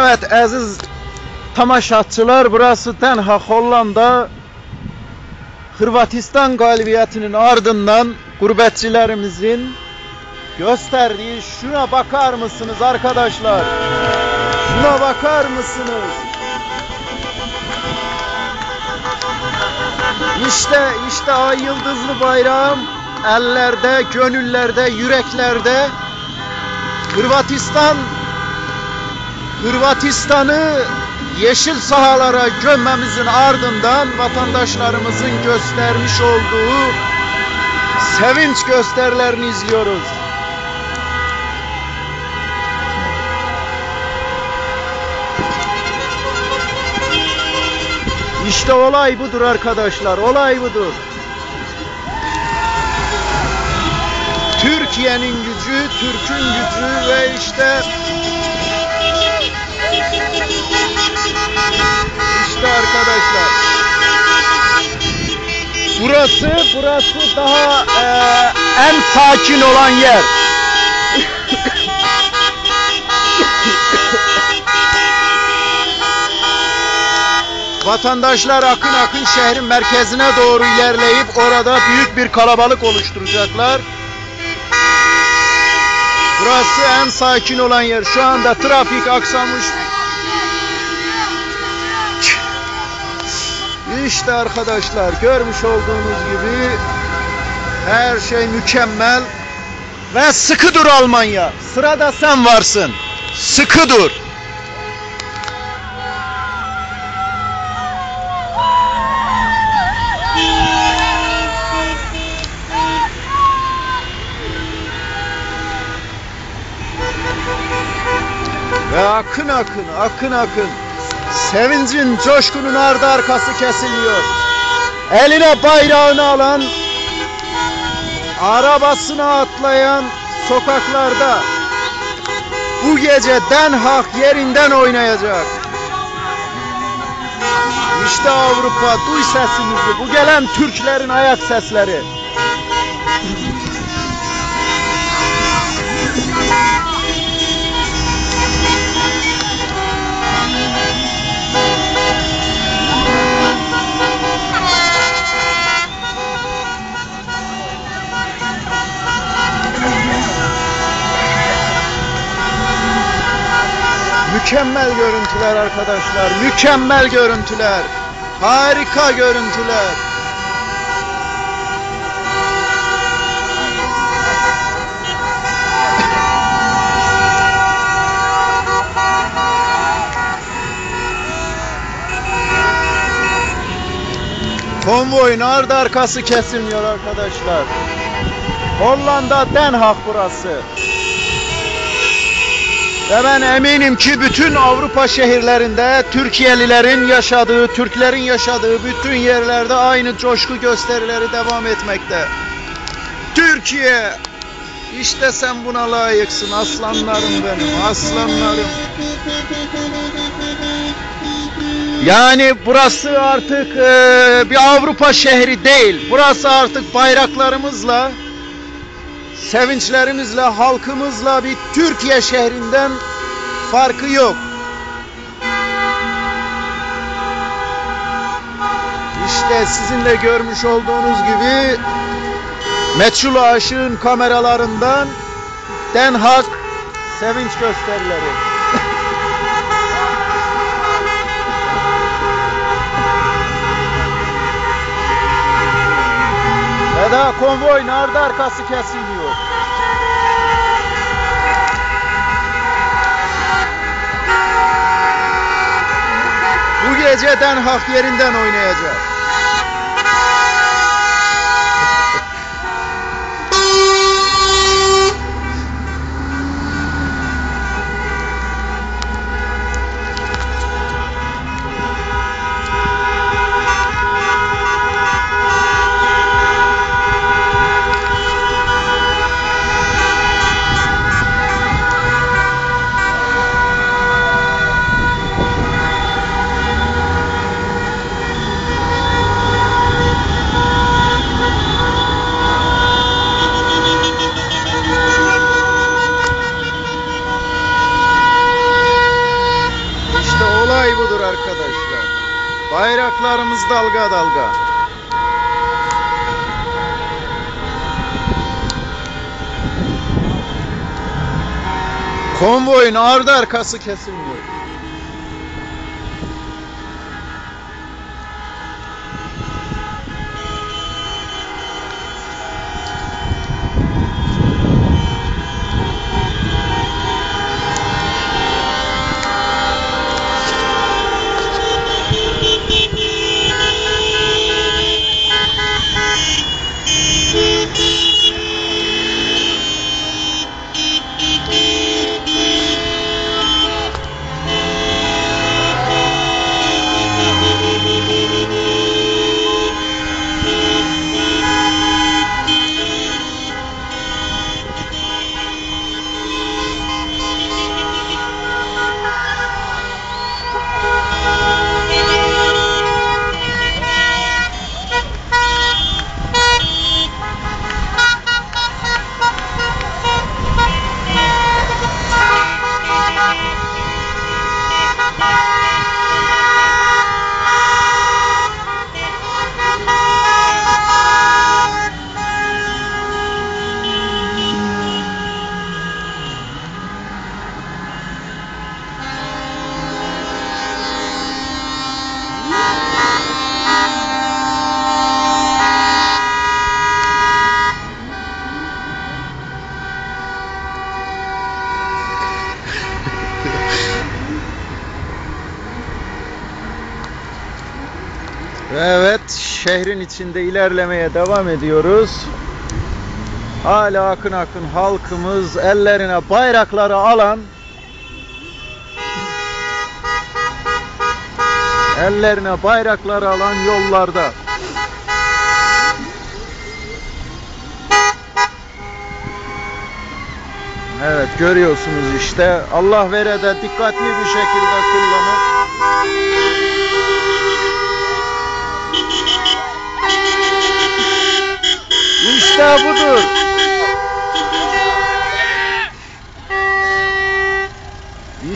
Evet aziz tamaşaçılar burası Den Haag Hollanda. Hırvatistan galibiyetinin ardından gurbetçilerimizin gösterdiği şuna bakar mısınız arkadaşlar? Şuna bakar mısınız? İşte işte ay yıldızlı bayrağım ellerde, gönüllerde, yüreklerde Hırvatistan Hırvatistan'ı yeşil sahalara gömmemizin ardından vatandaşlarımızın göstermiş olduğu sevinç gösterilerini izliyoruz. İşte olay budur arkadaşlar, olay budur. Türkiye'nin gücü, Türk'ün gücü ve işte işte arkadaşlar. Burası, burası daha e, en sakin olan yer. Vatandaşlar akın akın şehrin merkezine doğru ilerleyip orada büyük bir kalabalık oluşturacaklar. Burası en sakin olan yer. Şu anda trafik aksamış. İşte arkadaşlar görmüş olduğunuz gibi her şey mükemmel. Ve sıkı dur Almanya. Sırada sen varsın. Sıkı dur. Ve akın akın, akın akın. Sevincin, coşkunun ardı arkası kesiliyor. Eline bayrağını alan, arabasına atlayan sokaklarda bu gece Den Haag yerinden oynayacak. İşte Avrupa, duy sesimizi. Bu gelen Türklerin ayak sesleri. Mükemmel görüntüler arkadaşlar. Mükemmel görüntüler. Harika görüntüler. Konvoyun ardı arkası kesilmiyor arkadaşlar. Hollanda Den Haag burası. Ve ben eminim ki bütün Avrupa şehirlerinde Türkiye'lilerin yaşadığı, Türklerin yaşadığı bütün yerlerde aynı coşku gösterileri devam etmekte. Türkiye, işte sen buna layıksın aslanlarım benim, aslanlarım. Yani burası artık e, bir Avrupa şehri değil. Burası artık bayraklarımızla, sevinçlerimizle, halkımızla bir Türkiye şehrinden farkı yok. İşte sizin de görmüş olduğunuz gibi Meçhul Aşık'ın kameralarından Den Haag sevinç gösterileri. Ve daha konvoy narda arkası kesilmiyor. Bu gece Den Haag yerinden oynayacak. arkadaşlar. Bayraklarımız dalga dalga. Konvoyun ardı arkası kesilmiş. Evet, şehrin içinde ilerlemeye devam ediyoruz. Hala akın akın halkımız ellerine bayrakları alan ellerine bayrakları alan yollarda. Evet görüyorsunuz işte Allah vere de dikkatli bir şekilde kullanıp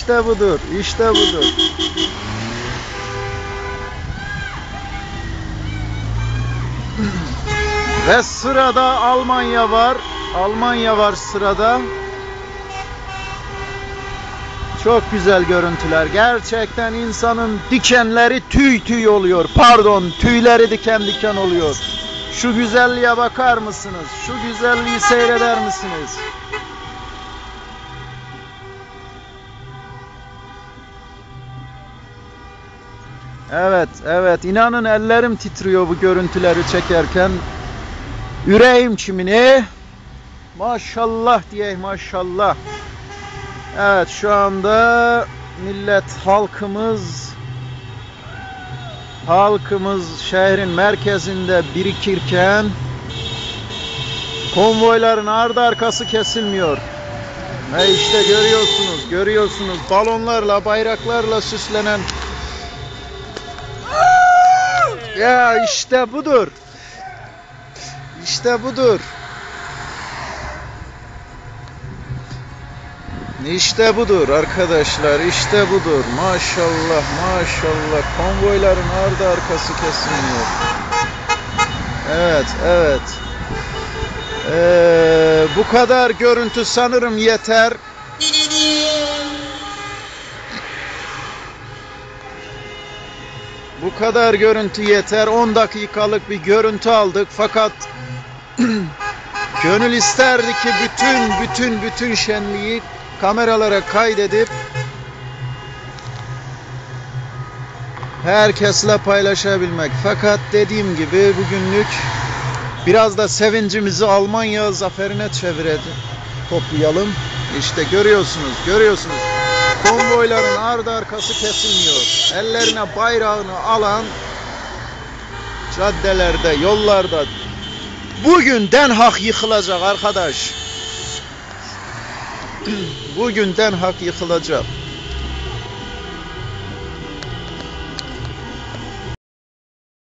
İşte budur. İşte budur. Ve sırada Almanya var. Almanya var sırada. Çok güzel görüntüler. Gerçekten insanın dikenleri tüy tüy oluyor. Pardon, tüyleri diken diken oluyor. Şu güzelliğe bakar mısınız? Şu güzelliği seyreder misiniz? Evet, evet. İnanın ellerim titriyor bu görüntüleri çekerken. Yüreğim çimini. Maşallah diye maşallah. Evet şu anda millet halkımız halkımız şehrin merkezinde birikirken konvoyların ardı arkası kesilmiyor. Ve işte görüyorsunuz, görüyorsunuz balonlarla, bayraklarla süslenen ya işte budur. İşte budur. İşte budur arkadaşlar, işte budur. Maşallah, maşallah. Konvoyların ardı arkası kesilmiyor. Evet, evet. Ee, bu kadar görüntü sanırım yeter. Bu kadar görüntü yeter. 10 dakikalık bir görüntü aldık fakat gönül isterdi ki bütün bütün bütün şenliği kameralara kaydedip herkesle paylaşabilmek. Fakat dediğim gibi bugünlük biraz da sevincimizi Almanya zaferine çevirelim. Toplayalım. İşte görüyorsunuz, görüyorsunuz. Konvoyların ardı arkası kesilmiyor. Ellerine bayrağını alan caddelerde, yollarda bugün Den Haag yıkılacak arkadaş. Bugün Den Haag yıkılacak.